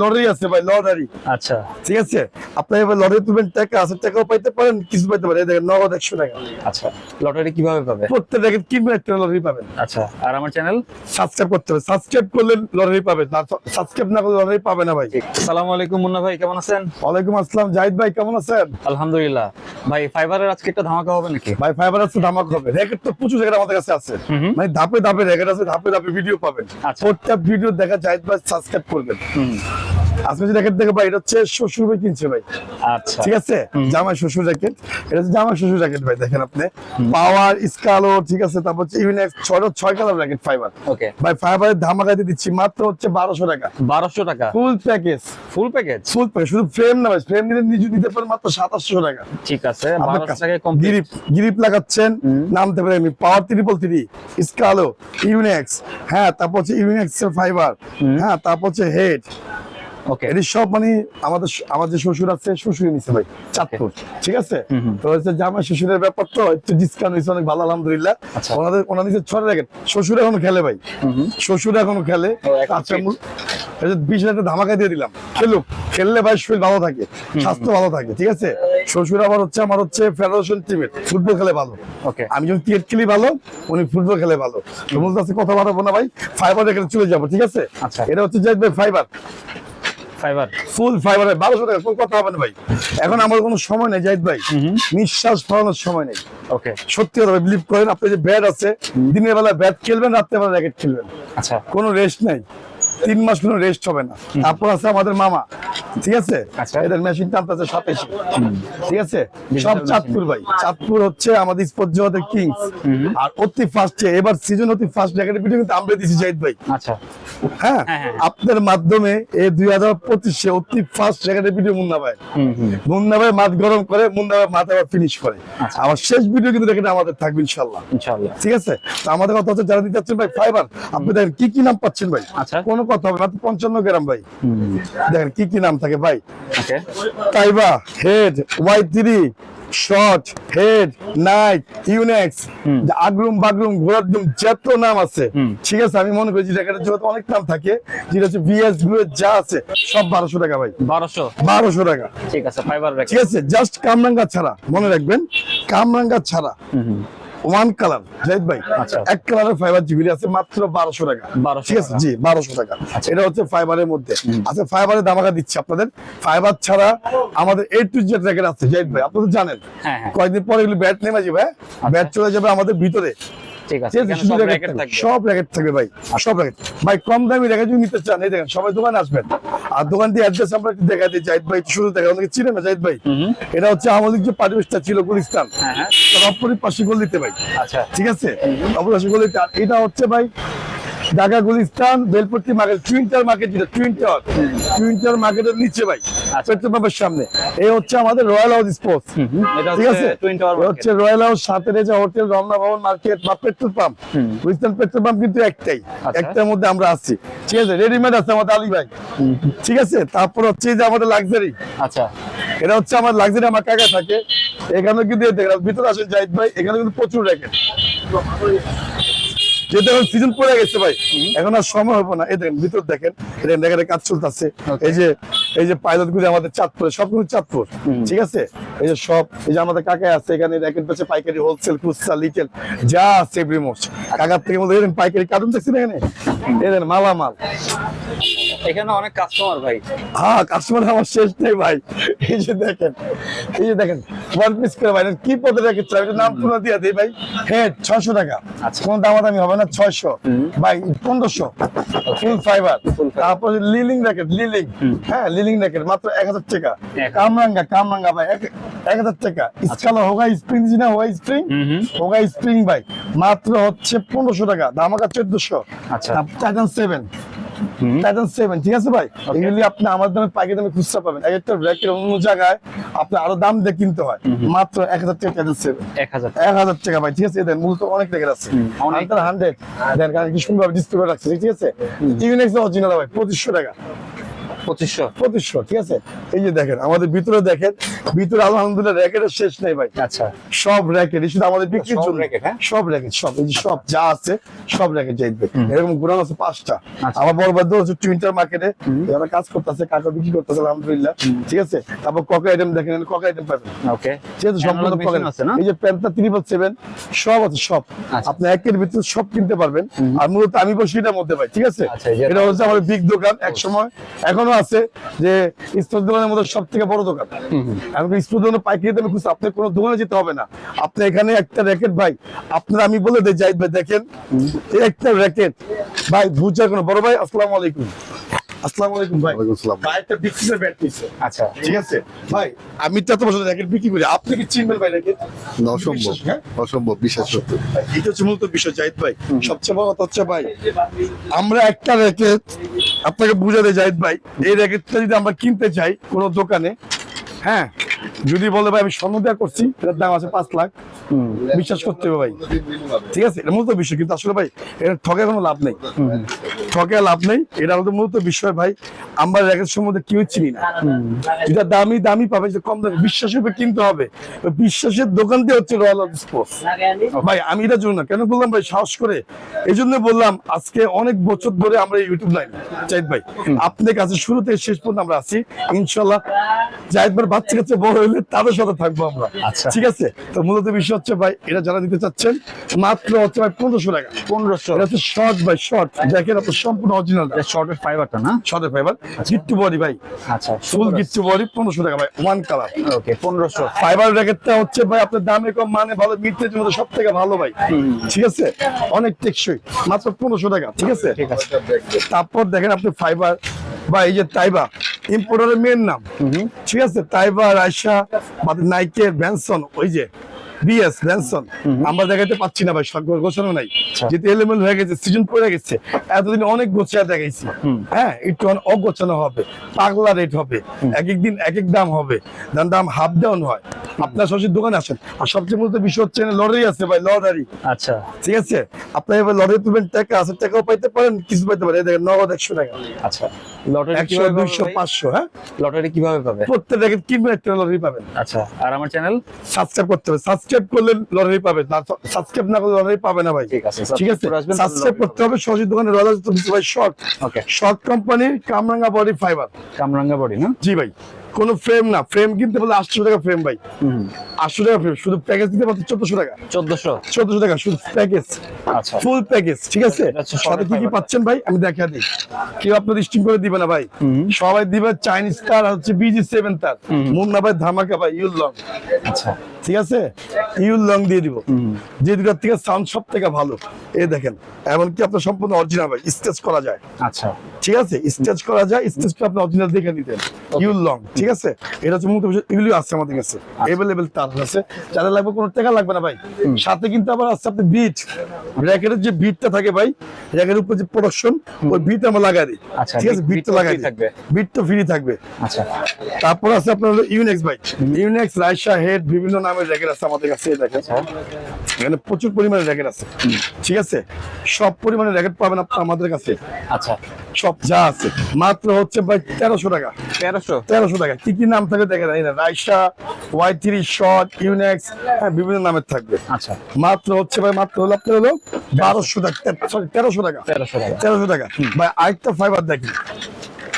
Lottery আছে ভাই lottery. আচ্ছা। ঠিক আছে? আপনি এবার লটারি তুলবেন টাকা আছে টাকাও পাইতে পারেন কিছু পাইতে পারেন। দেখেন নগদ একশো টাকা। আচ্ছা লটারি কীভাবে পাবে প্রত্যেক র্যাকেট কিনবেন একটা লটারি পাবেন। আচ্ছা আর আমার চ্যানেল সাবস্ক্রাইব করতে হবে। সাবস্ক্রাইব করলে লটারি পাবেন না সাবস্ক্রাইব না করলে লটারি পাবে না ভাই। আসসালামু আলাইকুম মুন্না ভাই কেমন আছেন? ওয়ালাইকুম আসসালাম জাহিদ ভাই কেমন আছেন? আলহামদুলিল্লাহ। ভাই ফাইবারের আজকে একটা ধামাকা হবে নাকি? ভাই ফাইবার আছে ধামাক হবে। র্যাকেট তো প্রচুর র্যাকেট আমাদের কাছে আছে। মানে ধাপে ধাপে র্যাকেট আছে ধাপে ধাপে ভিডিও পাবেন। আচ্ছা। প্রত্যেক ভিডিও দেখা জাহিদ ভাই সাবস্ক্রাইব করবেন। আজকে যে দেখে ভাই এটা হচ্ছে শ্বশুর ভাই কিনছে ভাই। আচ্ছা। ঠিক আছে? জামাই শ্বশুর জ্যাকেট এটা হচ্ছে জামাই শ্বশুর জ্যাকেট ভাই দেখেন আপনি। পাওয়ার স্কালো ঠিক আছে? তারপর হচ্ছে ইউনিক্স ছয় ছয় কালার জ্যাকেট ফাইবার ওকে ভাই ফাইবারের ধামাকা দিয়ে দিচ্ছি মাত্র হচ্ছে বারোশো টাকা। বারোশো টাকা? Full package full package full package শুধু ফ্রেম না ভাই ফ্রেম নিলে নিজে দিতে পারেন মাত্র সাতাশশো টাকা। ঠিক আছে গিরিপ গিরিপ লাগাচ্ছেন নামতে পারে আমি পাওয়ার ট্রিপল থ্রি স্কালো ইউনিক্স হ্যাঁ তারপর হচ্ছে ইউনিক্স এর ফাইবার হ্যাঁ তারপর হচ্ছে হেড ওকে এটি সব মানে আমাদের আমার যে শ্বশুর আছে শ্বশুরই নিছে ভাই চাঁদপুর ঠিক আছে। তো হচ্ছে জামা শ্বশুরের ব্যাপার তো একটু ডিসকাউন্ট হয়েছে অনেক ভালো আলহামদুলিল্লাহ। আচ্ছা। ওনাদের ওনার নিচে ছড়ে রাখেন শ্বশুর এখনও খেলে ভাই। শ্বশুর এখনও খেলে। আচ্ছা বিশ হাজার ধামাকা দিয়ে দিলাম। খেলুক খেললে ভাই শরীর ভালো থাকে স্বাস্থ্য ভালো থাকে ঠিক আছে? শ্বশুর আবার হচ্ছে আমার হচ্ছে ফেডারেশন টিমের ফুটবল খেলে ভালো। ওকে আমি যখন ক্রিকেট খেলি ভালো উনি ফুটবল খেলে ভালো। তোমার কাছে কথা বাড়াবো না ভাই ফাইবার এখানে চলে যাব ঠিক আছে? আচ্ছা। এটা হচ্ছে যে ফাইবার ফাইবার ফুল ফাইবার বারোশো টাকা কোনো কথা হবে না ভাই। এখন আমার কোনো সময় নেই জাহিদ ভাই। নিঃশ্বাস ফলানোর সময় নেই। ওকে সত্যি কথা বিলিভ করেন আপনি যে ব্যাট আছে দিনের বেলা ব্যাট খেলবেন রাত্রে বেলা র্যাকেট খেলবেন। আচ্ছা। কোনো রেস্ট নাই। তিন মাস কোনো রেস্ট হবে না। তারপর আছে আমাদের মামা ঠিক আছে? আচ্ছা। এদের মেশিন টানতেছে সাতাইশে ঠিক আছে? সব চাঁদপুর ভাই। চাঁদপুর হচ্ছে আমাদের স্পোর্ট জগতের কিংস আর অতি ফার্স্টে এবার সিজন অতি ফার্স্ট র্যাকেটের ভিডিও কিন্তু আমরা দিছি জাহিদ ভাই। আচ্ছা। হ্যাঁ? হ্যাঁ, হ্যাঁ। আপনার মাধ্যমে এই দুই হাজার পঁচিশে অতি ফার্স্ট র্যাকেটের ভিডিও মুন্না ভাই। মুন্না ভাই মাঠ গরম করে মুন্না ভাই মাথা আবার ফিনিশ করে। আচ্ছা। আমার শেষ ভিডিও কিন্তু দেখেন আমাদের থাকবে ইনশাল্লাহ ঠিক আছে? তো আমাদের কথা হচ্ছে যারা দিতে চাচ্ছেন ভাই ফাইবার আপনি দেখেন কি কি নাম পাচ্ছেন ভাই? আচ্ছা। কোনো কথা হবে? মাত্র পঞ্চান্ন গ্রাম ভাই। দেখেন কি কি নাম থাকে ভাই। Taiba Head Y three short Head night Yonex আগ্রুম বাগরুম ঘোরাদ্রুম যত নাম আছে। ঠিক আছে আমি মনে করি যে জ্যাকেটের জগতে অনেক নাম থাকে যেটা হচ্ছে বিএস গ্রুপের যা আছে সব বারোশো টাকা ভাই। বারোশো? বারোশো টাকা। ঠিক আছে ফাইবার ঠিক আছে জাস্ট কামরাঙ্গা ছাড়া মনে রাখবেন কামরাঙ্গা ছাড়া। ওয়ান কালার জাহিদ ভাই আচ্ছা। এক কালারের ফাইবার জিবি আছে মাত্র বারোশো টাকা। 1200 ঠিক আছে? জি বারোশো টাকা। আচ্ছা। এটা হচ্ছে ফাইবারের মধ্যে। আচ্ছা ফাইবারের দামাকা দিচ্ছি আপনাদের। ফাইবার ছাড়া আমাদের এ টু জেড র্যাকেট আছে জাহিদ ভাই। আপনাদের জানেন। হ্যাঁ, হ্যাঁ। কয়েকদিন পরে এগুলো ব্যাট নেমে যাবে ব্যাট চলে যাবে আমাদের ভিতরে। ঠিক আছে ঠিক আছে এখানে শুধু র্যাকেট র্যাকেট থাকবে। থাকবে সব র্যাকেট থাকবে ভাই সব র্যাকেট। ভাই কম দামি র্যাকেট যদি নিতে চান এই দেখেন সবাই দোকানে আসবেন। আর দোকান দিয়ে অ্যাড্রেস আমরা একটু জাহিদ ভাই শুরু দেখা অনেকে চিনেন না জাহিদ ভাই? এটা হচ্ছে আমাদের যে পরিবেশটা ছিল গুলিস্তান পাশে গল ভাই। আচ্ছা। ঠিক আছে? অবশ্যই গল দিতে আর এটা হচ্ছে ভাই ঢাকা গুলিস্তান বেলপট্টি মার্কেট টুইন্টার মার্কেট যেটা টুইন্টার টুইন্টার মার্কেটের নিচে ভাই। পেট্রোল পাম্পের সামনে। এই হচ্ছে আমাদের রয়্যাল হাউস স্পোর্টস ঠিক আছে? হচ্ছে রয়্যাল হাউস সাথে রয়েছে হোটেল রমনা ভবন মার্কেট বা পেট্রোল পাম্প। পেট্রোল পাম্প কিন্তু একটাই। আচ্ছা। একটার মধ্যে আমরা আছি। ঠিক আছে? রেডিমেড আছে আমাদের আলী ভাই। ঠিক আছে? তারপর হচ্ছে যে আমাদের লাক্সারি আচ্ছা। এটা হচ্ছে আমার লাক্সারি আমার কাকা থাকে। এখানে কিন্তু ভিতরে আসেন জাহিদ ভাই এখানে কিন্তু প্রচুর র্যাকেট সিজন পড়ে গেছে ভাই এখন আর সময় হবে না। এই দেখেন ভিতর দেখেন। দেখেন কাজ চলতেছে. এই যে এই যে পাইলট গুলি আমাদের চাঁদপুরে সবগুলো চাঁদপুর ঠিক আছে? এই যে সব এই যে আমাদের কাকা আছে এখানে র্যাকেট বেচে পাইকারি হোলসেল খুচরা লিটেল যা আছে কাকার থেকে বলতে পাইকারি কাটুন কার্টুন না এখানে এদের মালামাল। এখানে অনেক কাস্টমার ভাই। হ্যাঁ কাস্টমার আমার শেষ নেই ভাই। এই যে দেখেন এই যে দেখেন ওয়ান পিস করে ভাই কি পদে রেখে চাই এটা নাম পুরো দিয়ে দিই ভাই। হেড ছশো টাকা। আচ্ছা। কোন দামাদামি হবে না ছয়শো। ভাই পনেরোশো। Full fibre. তারপরে লিলিং র্যাকেট লিলিং হ্যাঁ লিলিং র্যাকেট মাত্র এক হাজার টাকা। কামরাঙ্গা কামরাঙ্গা ভাই এক হাজার টাকা। স্কালো হোগা স্প্রিং না হোগা স্প্রিং। হোগা স্প্রিং ভাই মাত্র হচ্ছে পনেরোশো টাকা। ধামাকা চোদ্দশো। আচ্ছা। টাইটান সেভেন টাইটান সেভেন ঠিক আছে ভাই? এগুলি আপনি আমার দামে পাইকারি দামে খুচরা পাবেন। এক একটা ব্র্যাকের অন্য জায়গায় আপনি আরও দাম দিয়ে কিনতে হয়। মাত্র এক হাজার টাকা টাইটান সেভেন এক হাজার এক হাজার টাকা ভাই ঠিক আছে? দেন মূলত অনেক লেগে আছে। হান্ড্রেড দেন কারণ কি সুন্দরভাবে ডিসপ্লে রাখছে ঠিক আছে? ইউনিক্স অরিজিনাল ভাই পঁচিশশো টাকা। পঁচিশশো। পঁচিশশো ঠিক আছে? এই যে দেখেন আমাদের ভিতরে দেখেন ভিতরে আলহামদুলিল্লাহ র্যাকেটের শেষ নেই ভাই। আচ্ছা। সব র্যাকেট শুধু আমাদের বিক্রির জন্য। হ্যাঁ? সব র্যাকেট সব এই যে সব যা আছে সব র্যাকেট চাইবে এরকম গুণান আছে পাঁচটা। আচ্ছা। আমার বড় বাদ্য হচ্ছে টুইন্টার মার্কেটে যারা কাজ করতেছে কাকা বিক্রি করতেছে আলহামদুলিল্লাহ। ঠিক আছে? তারপর কক আইটেম দেখেন কক আইটেম পাবেন। ওকে যেহেতু সম্পূর্ণ? এই যে প্যান্টটা ত্রিপল সেভেন সব আছে সব। আচ্ছা। আপনি একের ভিতরে সব কিনতে পারবেন। আর মূলত আমি বসি এটার মধ্যে ভাই ঠিক আছে? আচ্ছা, এটা হচ্ছে আমার বিগ দোকান এক সময়। এখনও আছে যে স্টোর দোকানের মধ্যে সব থেকে বড় দোকান। এখন স্টোর দোকানে পাইকারি দামে খুশি আপনার কোনো দোকানে যেতে হবে না। আপনি এখানে একটা র্যাকেট ভাই আপনার আমি বলে দেয় যাই ভাই দেখেন একটা র্যাকেট ভাই বুঝার কোনো বড় ভাই আসসালামু আলাইকুম। আসসালামু আলাইকুম ভাই। ভাই একটা বিক্রির ব্যাট নিছে আচ্ছা। ঠিক আছে? ভাই আমি তো র্যাকেট বিক্রি করি আপনি কি চিনবেন ভাই র্যাকেট? না, অসম্ভব। হ্যাঁ? অসম্ভব বিশ্বাস সত্য। এটা হচ্ছে মূলত বিষয় জাহিদ ভাই। সবচেয়ে বড় কথা হচ্ছে ভাই আমরা একটা র্যাকেট আপনাকে বুঝাতে জাহিদ ভাই এই র্যাকেটটা যদি আমরা কিনতে চাই কোনো দোকানে হ্যাঁ? যদি বলে ভাই আমি স্বর্ণ দেওয়া করছি এটার দাম আছে পাঁচ লাখ। বিশ্বাস করতে হবে ভাই। ঠিক আছে? এটা মূলত বিষয় কিন্তু আসলে ভাই এটা ঠকে কোনো লাভ নেই। ঠকে লাভ নেই। এটা আমাদের মূলত বিষয় ভাই। আমরা র্যাকেট সম্বন্ধে কেউ চিনি না। যেটা দামি দামি পাবে যে কম দামি। বিশ্বাসের উপর কিনতে হবে। বিশ্বাসের দোকান দিয়ে হচ্ছে রয়্যাল স্পোর্টস ভাই আমি এটা জন্য না। কেন বললাম ভাই? সাহস করে। এই জন্য বললাম আজকে অনেক বছর ধরে আমরা ইউটিউব লাইন জাহিদ ভাই আপনাদের কাছে শুরু থেকে শেষ পর্যন্ত আমরা আছি। ইনশাল্লাহ জাহিদ বাচ্চা কাছে বড় হইলে তাদের সাথে থাকব আমরা। আচ্ছা। ঠিক আছে? তো মূলত বিষয় হচ্ছে ভাই এটা যারা দিতে চাচ্ছেন মাত্র হচ্ছে ভাই পনেরোশো টাকা। পনেরোশো। এটা হচ্ছে শর্ট ভাই শর্ট দেখেন আপনার সম্পূর্ণ অরিজিনাল শর্টের ফাইবারটা না? শর্টের ফাইবার গিট্টু বডি ভাই। আচ্ছা ফুল গিট্টু বডি পনেরোশো টাকা ভাই ওয়ান কালার ওকে পনেরোশো। ফাইবার র্যাকেটটা হচ্ছে ভাই আপনার দামে কম মানে ভালো মিডরেঞ্জের মধ্যে সব থেকে ভালো ভাই। ঠিক আছে? অনেক টেকসই। মাত্র পনেরোশো টাকা ঠিক আছে? ঠিক আছে। তারপর দেখেন আপনি ফাইবার বা এই যে তাইবা ইম্পোর্টারের মেন নাম। ঠিক আছে? তাইবা রাইসা বা নাইকের ব্যানসন ওই যে বিএস আমরা দেখাতে পাচ্ছি না ভাই গোছানো নাই। যেহেতু এলিমেন্ট হয়ে গেছে সিজন পড়ে গেছে এতদিন অনেক গোছায় দেখাইছি। হ্যাঁ একটু অগোছানো হবে পাগলা রেট হবে এক এক দিন এক এক দাম হবে দাম দাম হাফ ডাউন হয়। আপনার সরাসরি দোকানে আসেন। আর সবচেয়ে মূলত বিষয় হচ্ছে লটারি আছে ভাই লটারি আচ্ছা। ঠিক আছে? আপনি এবার লটারি তুলবেন টাকা আছে টাকাও পাইতে পারেন কিছু পাইতে পারেন। দেখেন নগদ একশো টাকা। আচ্ছা। লটারি কীভাবে হ্যাঁ? লটারি কীভাবে পাবে? প্রত্যেক কিনবেন একটা লটারি পাবেন। আচ্ছা আর আমার চ্যানেল সাবস্ক্রাইব করতে হবে। সাবস্ক্রাইব করলে লটারি পাবেন। না সাবস্ক্রাইব না করলে লটারি পাবে না ভাই। ঠিক আছে, ঠিক আছে? সাবস্ক্রাইব করতে হবে। দোকানে ভাই শর্ট ওকে শর্ট কোম্পানির কামরাঙ্গা বডি ফাইবার কামরাঙ্গা বডি না? জি ভাই। কোনো ফ্রেম না ফ্রেম কিনতে বলে আটশো টাকা ফ্রেম ভাই। আটশো টাকা ফ্রেম শুধু প্যাকেজ দিতে চোদ্দশো টাকা। চোদ্দশো? চোদ্দশো টাকা শুধু প্যাকেজ আচ্ছা। ফুল প্যাকেজ ঠিক আছে? সাথে কি কি পাচ্ছেন ভাই? আমি দেখা দিই। কেউ আপনার স্টিম করে দিবে না ভাই। সবাই দিবে চাইনিজ তার হচ্ছে বিজি সেভেন তার। মুন্না ভাই ধামাকা ভাই ইউল লং আচ্ছা। ঠিক আছে? ইউল লং দিয়ে দিব। যে দুটার থেকে সাউন্ড সব থেকে ভালো। এই দেখেন এমনকি আপনার সম্পূর্ণ অরিজিনাল ভাই স্টেচ করা যায়। আচ্ছা। ঠিক আছে? স্টেচ করা যায় করে আপনি অরিজিনাল দেখে নিতেন। ইউল লং ঠিক আছে? এটা হচ্ছে বিষয় এগুলি আছে আমাদের কাছে। এভেলেবেল তার আছে যাদের লাগবে কোনো টাকা লাগবে না ভাই। সাথে কিন্তু আবার আছে আপনি বিট র্যাকেটের যে বিটটা থাকে ভাই র্যাকেটের উপর যে প্রোডাকশন ওই বিট আমরা লাগাই দিই। আচ্ছা, ঠিক আছে? বিটটা তো লাগাই থাকবে। বিট তো ফ্রি থাকবে। আচ্ছা। তারপর আছে আপনার ইউনেক্স বাইক ইউনেক্স রাইসা হেড বিভিন্ন নামের র্যাকেট আছে আমাদের কাছে দেখেন। এখানে প্রচুর পরিমাণে র্যাকেট আছে। ঠিক আছে? সব পরিমাণে র্যাকেট পাবেন আপনি আমাদের কাছে। আচ্ছা। সব যা আছে। মাত্র হচ্ছে ভাই তেরোশো টাকা। তেরোশো? তেরোশো টাকা। কি কি নাম থাকে দেখেন? এই না রাইসা ওয়াই থ্রি শর্ট ইউনেক্স হ্যাঁ বিভিন্ন নামের থাকবে। আচ্ছা। মাত্র হচ্ছে ভাই মাত্র হলো আপনার হলো বারোশো টাকা। সরি তেরোশো টাকা। তেরোশো টাকা। তেরোশো টাকা। ভাই আরেকটা ফাইবার দেখেন।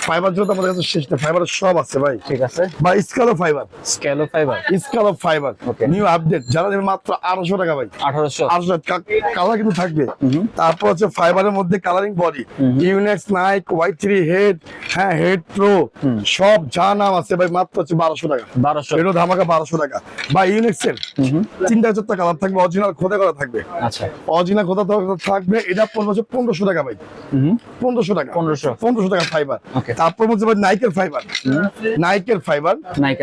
ফাইবার আমাদের কাছে শেষ না ফাইবার সব আছে ভাই। ঠিক আছে। বা স্কালো ফাইবার স্কেলো ফাইবার স্কালো ফাইবার নিউ আপডেট যারা নেবে মাত্র আড়াইশো টাকা ভাই। কালার কিন্তু থাকবে। তারপর হচ্ছে ফাইবারের মধ্যে colouring body Yonex Nike Y three Head হ্যাঁ হেড প্রো সব যা নাম আছে ভাই মাত্র হচ্ছে বারোশো টাকা। বারোশো। এটাও ধামাকা বারোশো টাকা। বা ইউনেক্স এর তিনটা চারটা কালার থাকবে অরিজিনাল খোদা করা থাকবে। আচ্ছা। অরিজিনাল খোদা থাকবে এটা পড়বে হচ্ছে পনেরোশো টাকা ভাই। পনেরোশো টাকা। 1500 পনেরোশো টাকা ফাইবার Okay. তারপর নাইকের ফাইবার নাইকের ফাইবার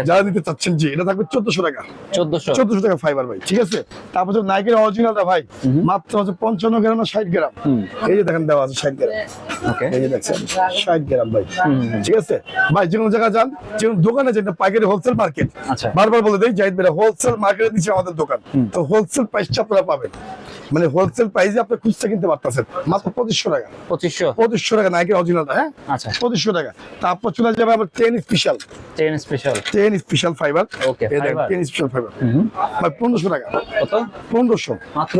যারা নিতে চাচ্ছেন জি এটা থাকবে চোদ্দশো টাকা। চোদ্দশো। চোদ্দশো টাকা ফাইবার ভাই ঠিক আছে? তারপর হচ্ছে নাইকের অরিজিনালটা ভাই মাত্র হচ্ছে পঞ্চান্ন গ্রাম না ষাট গ্রাম। এই যে দেখেন দেওয়া আছে ষাট গ্রাম। এই যে দেখছেন ষাট গ্রাম ভাই। ঠিক আছে? ভাই যে কোনো জায়গায় যান যে কোনো দোকানে যেটা পাইকারি হোলসেল মার্কেট আচ্ছা। বারবার বলে জাহিদ ভাই হোলসেল মার্কেটে দিচ্ছে আমাদের দোকান। তো হোলসেল প্রাইসটা আপনারা পাবেন। মানে হোলসেল প্রাইসে আপনি খুচরা কিনতে পারতেছেন। মাত্র পঁচিশশো টাকা। পঁচিশশো? পঁচিশশো টাকা নাইকের অরিজিনালটা হ্যাঁ? আচ্ছা। পঁচিশশো টাকা। তারপর চলে যাবে আবার ten special ten special ten special fibre fiber. Ten special fibre ভাই পনেরোশো টাকা। কত? পনেরোশো। মাত্র?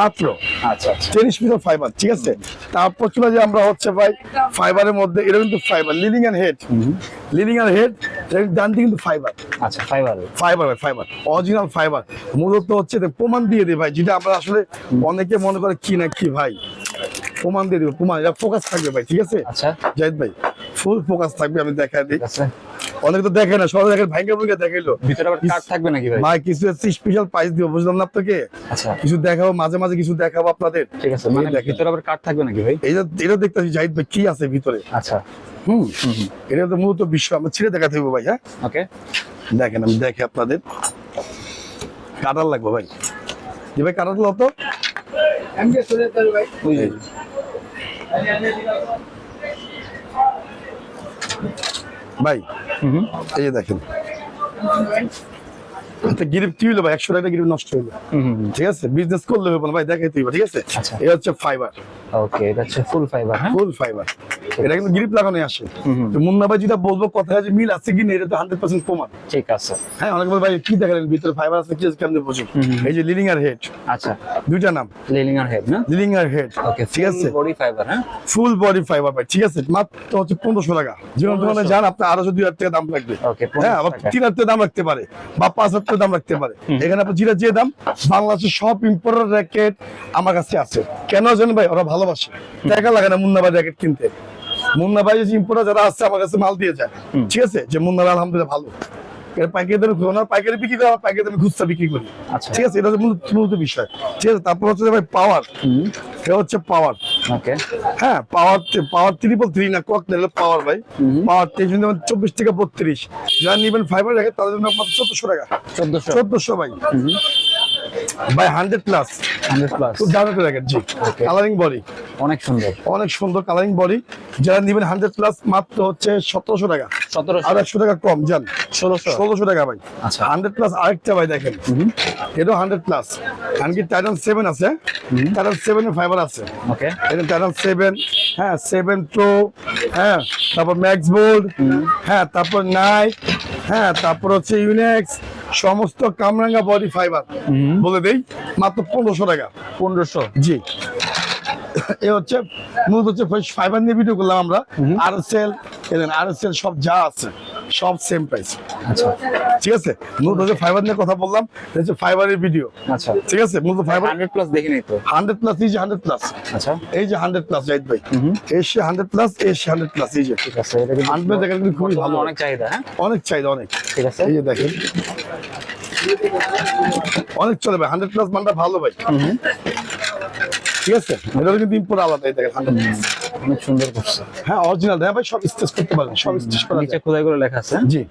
মাত্র। আচ্ছা টেন স্পেশাল ফাইবার ঠিক আছে? তারপর চলে যাই আমরা হচ্ছে ভাই ফাইবারের মধ্যে এটা কিন্তু fibre Li Ning and Head Li Ning and Head ডান দিকে কিন্তু ফাইবার আচ্ছা ফাইবার ফাইবার ভাই ফাইবার অরিজিনাল ফাইবার মূলত হচ্ছে প্রমাণ দিয়ে ভাই যেটা আমরা আসলে অনেকে মনে করে কি না কি ভাই। প্রমাণ দিয়ে দিবে প্রমাণ এটা ফোকাস থাকবে ভাই ঠিক আছে? আচ্ছা। জাহিদ ভাই ফুল ফোকাস থাকবে আমি দিই। অনেকে তো দেখে না সবাই দেখেন ভাইঙ্গা ভুঙ্গা দেখাইলো। ভিতরে আবার কার্ড থাকবে নাকি ভাই? ভাই কিছু স্পেশাল প্রাইস দিব বুঝলাম না আপনাকে? আচ্ছা। কিছু দেখাবো মাঝে মাঝে কিছু দেখাবো আপনাদের। ঠিক আছে মানে ভিতরে আবার কার্ড থাকবে নাকি ভাই? এটা এটা দেখতেছি জাহিদ ভাই কি আছে ভিতরে? আচ্ছা। হুম এটা তো মূলত বিশ্ব আমরা ছিঁড়ে দেখাতে ভাই হ্যাঁ? ওকে। দেখেন আমি দেখে আপনাদের। কাটার লাগবে ভাই। জি ভাই কাটার যে। ভাই এই দেখেন। গিরিপ কি হলো ভাই একশো টাকা গিরিপ নষ্ট হলো ঠিক আছে? বিজনেস করলে হবে না ভাই দেখাইতে হবে ঠিক আছে? আচ্ছা। এই হচ্ছে ফাইবার ওকে এটা হচ্ছে ফুল ফাইবার হ্যাঁ? ফুল ফাইবার এটা কিন্তু গিরিপ লাগানো আসে। তো মুন্না ভাই যেটা বলব কথা আছে মিল আছে কি না এটা তো প্রমাণ। ঠিক আছে। হ্যাঁ অনেক ভাই কি দেখালেন ভিতরে ফাইবার আছে কি আছে কেমন বুঝুন। এই যে লিলিং আর হেড আচ্ছা। দুইটা নাম। লিলিং আর হেড না? লিলিং আর হেড ওকে ঠিক আছে? বডি ফাইবার হ্যাঁ? ফুল বডি ফাইবার ভাই। ঠিক আছে? মাত্র হচ্ছে পনেরোশো টাকা। দোকানে যান আপনার আরও দুই হাজার টাকা দাম লাগবে। ওকে হ্যাঁ আবার তিন হাজার টাকা দাম রাখতে পারে। বা পাঁচ হাজার টাকা দাম রাখতে পারে। এখানে যেটা যে দাম বাংলাদেশের সব ইম্পোর্টার র্যাকেট আমার কাছে আছে। কেন জানেন ভাই ওরা ভালোবাসে। টাকা লাগে না মুন্না ভাই র্যাকেট কিনতে। মুন্না ভাই যে ইম্পোর্টার যারা আছে আমার কাছে মাল দিয়ে যায়। ঠিক আছে? যে মুন্না ভাই আলহামদুলিল্লাহ ভালো। পাইকারি ওনার পাইকারি বিক্রি করে পাইকারি দামে খুচরা বিক্রি করি। আচ্ছা। ঠিক আছে? এটা হচ্ছে মূলত বিষয়। ঠিক আছে? তারপর হচ্ছে ভাই পাওয়ার এটা হচ্ছে পাওয়ার হ্যাঁ পাওয়ার পাওয়ার ট্রিপল থ্রি না কক নিলে পাওয়ার ভাই। পাওয়ার টেনশন যেমন চব্বিশ থেকে বত্রিশ। যারা নিবেন ফাইবার রাখে তাদের জন্য চোদ্দশো টাকা। চোদ্দশো। চোদ্দশো ভাই। ভাই প্লাস হান্ড্রেড প্লাস খুব দামি জি কালারিং বডি অনেক সুন্দর। অনেক সুন্দর কালারিং বডি যারা নিবেন হান্ড্রেড প্লাস মাত্র হচ্ছে সতেরোশো টাকা। সতেরোশো। আর একশো টাকা কম টাকা ভাই। আচ্ছা। হান্ড্রেড প্লাস আরেকটা ভাই দেখেন। প্লাস এমনকি টাইটান সেভেন আছে। টাইটান সেভেনের ফাইবার আছে। ওকে এটা টাইটান হ্যাঁ প্রো হ্যাঁ তারপর ম্যাক্স বোর্ড হ্যাঁ তারপর নাইক হ্যাঁ তারপর হচ্ছে ইউনেক্স সমস্ত কামরাঙ্গা বডি ফাইবার বলে দেই মাত্র পনেরোশো টাকা। পনেরোশো? জি। এ হচ্ছে মূলত হচ্ছে ফাইবার নিয়ে ভিডিও করলাম আমরা। আর সেল আর সেল সব যা আছে সব সেম প্রাইস আচ্ছা। ঠিক আছে? মূলত হচ্ছে ফাইবার নিয়ে কথা বললাম হচ্ছে ফাইবারের ভিডিও আচ্ছা। ঠিক আছে? মূলত ফাইবার হান্ড্রেড প্লাস দেখিনি তো? হান্ড্রেড প্লাস এই যে হান্ড্রেড প্লাস আচ্ছা। এই যে হান্ড্রেড প্লাস জাহিদ ভাই। এসে হান্ড্রেড প্লাস এসে হান্ড্রেড প্লাস এই যে ঠিক আছে হান্ড্রেড দেখেন কিন্তু খুবই ভালো। অনেক চাহিদা হ্যাঁ? অনেক চাহিদা অনেক। ঠিক আছে। এই যে দেখেন। অনেক চলে ভাই হান্ড্রেড প্লাস মানটা ভালো ভাই। ঠিক আছে? এটা কিন্তু ইম্পোর্ট আলাদা হান্ড্রেড অনেক সুন্দর করছে। হ্যাঁ অরিজিনাল হ্যাঁ ভাই সব স্টেজ করতে পারবেন সব স্টেজ করা নিচে খোদাই করে লেখা আছে। জি।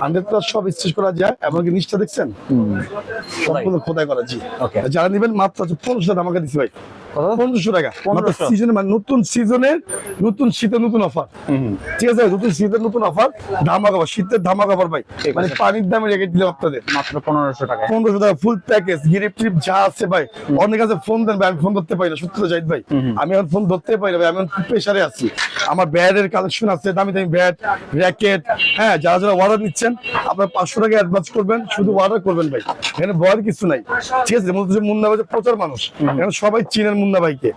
হান্ড্রেড প্লাস সব স্টেজ করা যায়। এমনকি নিচটা দেখছেন? সম্পূর্ণ খোদাই। করা জি. যারা নেবেন মাত্র টাকা আমাকে দিচ্ছি ভাই। পনেরোশো টাকা। সিজনে মানে নতুন সিজনের নতুন শীতের নতুন অফার ঠিক আছে নতুন শীতের নতুন অফার ধামাকা অফার শীতের ধামাকা অফার ভাই। মানে পানির দামে রেখে দিলাম আপনাদের। মাত্র পনেরোশো টাকা পনেরোশো টাকা ফুল প্যাকেজ গিরিপ টিপ যা আছে ভাই। অনেক আছে ফোন দেন ভাই আমি ফোন ধরতে পারি না সত্যি জাহিদ ভাই। আমি এখন ফোন ধরতে পারি না ভাই আমি প্রেশারে আছি। আমার ব্যাটের কালেকশন আছে দামি দামি ব্যাট র্যাকেট হ্যাঁ যারা যারা অর্ডার নিচ্ছেন আপনার পাঁচশো টাকা অ্যাডভান্স করবেন শুধু অর্ডার করবেন ভাই। এখানে ভয়ের কিছু নাই। ঠিক আছে মূলত যে মুন্না ভাই প্রচার মানুষ। এখানে সবাই চিনেন মুন্না ভাইকে।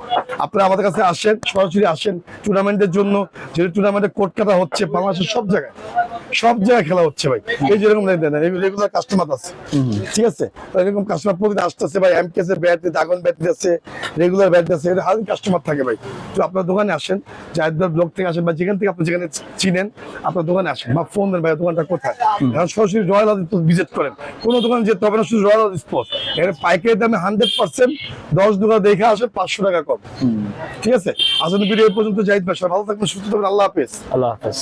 আপনারা আমাদের কাছে আসেন সরাসরি আসেন টুর্নামেন্টের জন্য। যেহেতু টুর্নামেন্টে কোর্ট কাটা হচ্ছে বাংলাদেশের সব জায়গায়। সব জায়গায় খেলা হচ্ছে ভাই। এই যেরকম রেগুলার কাস্টমার আছে। ঠিক আছে? এরকম কাস্টমার প্রতিদিন আসতেছে ভাই এম কেসের ব্যাট দাগন ব্যাট আছে রেগুলার ব্যাট আছে এটা হাজার কাস্টমার থাকে ভাই। তো আপনার দোকানে আসেন জায়দবার ব্লক থেকে আসেন বা যেখান থেকে আপনি যেখানে চিনেন আপনার দোকানে আসেন বা ফোন দেন ভাই দোকানটা কোথায়? সরাসরি রয়্যাল ভিজিট করেন। কোনো দোকানে যেতে হবে না শুধু রয়্যাল স্পোর্ট এর পাইকারি দামে হান্ড্রেড পার্সেন্ট দশ দোকান দেখে আসে পাঁচশো টাকা কম। ঠিক আছে? আসলে ভিডিও পর্যন্ত জাহিদ ভাই সবাই ভালো থাকবেন সুস্থ থাকবেন আল্লাহ হাফেজ। আল্লাহ হাফেজ।